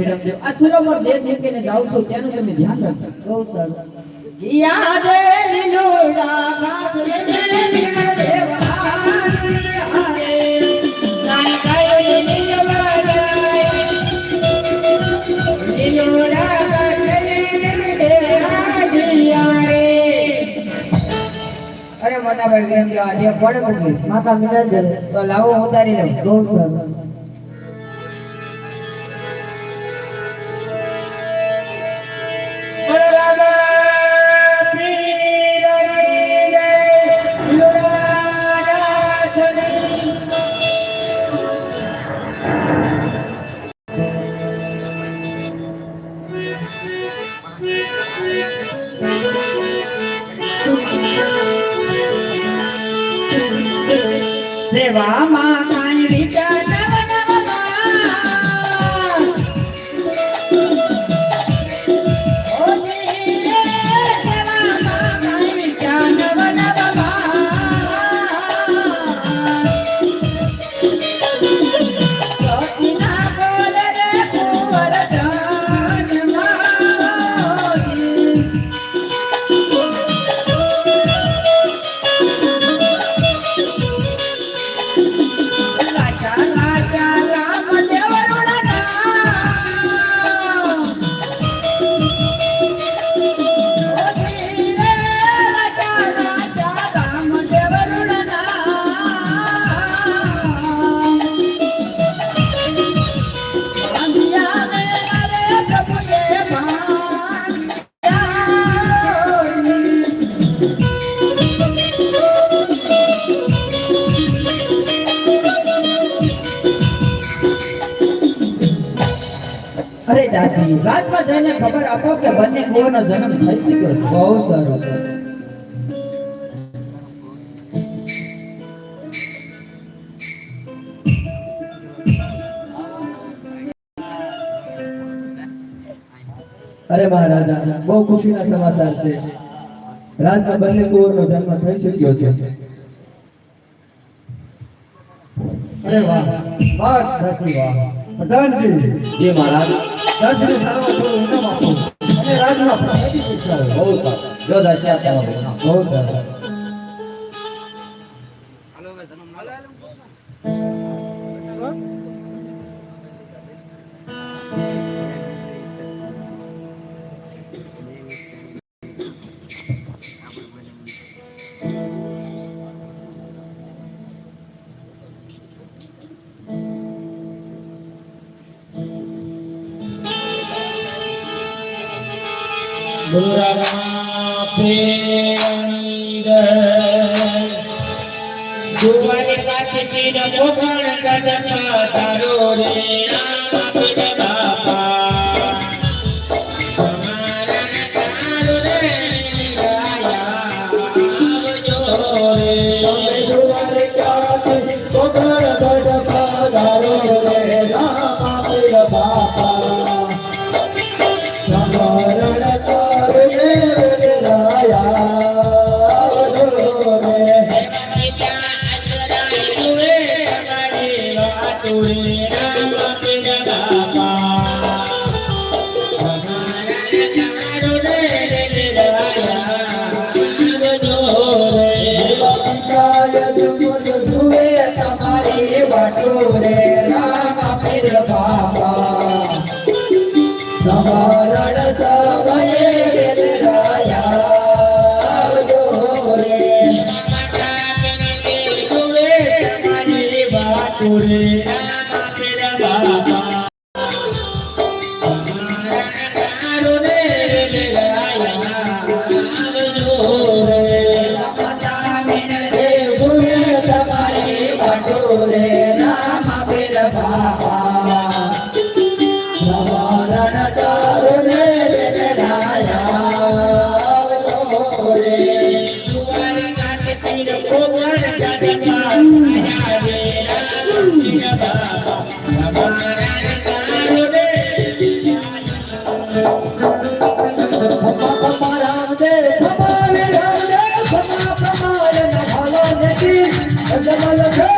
વિરમદેવ આ સુરમર દેહ મૂકીને જાવ છો તેનું તમે ધ્યાન રાખજો. બહુ સારું. યાદે લીલોડા ઘાસ લેને વિરમદેવ હારે કાય કાય લીલોડા ગાય લીલોડા અરે મોટા ભાઈ કેમ કે આજે કોણે પડ્યું માતા મિનલ તો લાવો ઉતારી લઉં બહુ સારું. અરે દાસી રાતમાં જઈને ખબર આપો કે બંને કુંવરનો જન્મ થઈ શક્યો છે. બહુ સારું અરે મહારાજા બહુ ખુશીના સમાચાર છે. રાજમાં બંને કુંવરનો જન્મ થઈ શક્યો છે. અરે વાહ વાહ પ્રધાનજી. જી મહારાજ દાસીને સારવાર થોડું ઇનામ આપો અને બહુ સારું જો દાસી બેઠા. બહુ સારું જુવાની કાચી ન કદમ તારો રે Ram Let's go, let's go.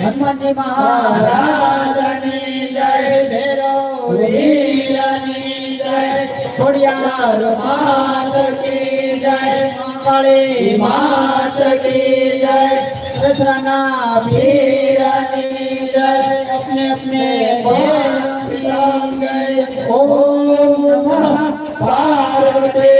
Hanumanji મહારાજની જય ભૈરવ લીલાની જય, ખોડિયાર માત કી જય કાળી માત કી જય, કૃષ્ણના પીરાની જય, અપને અપને ઓમ પાર્વતી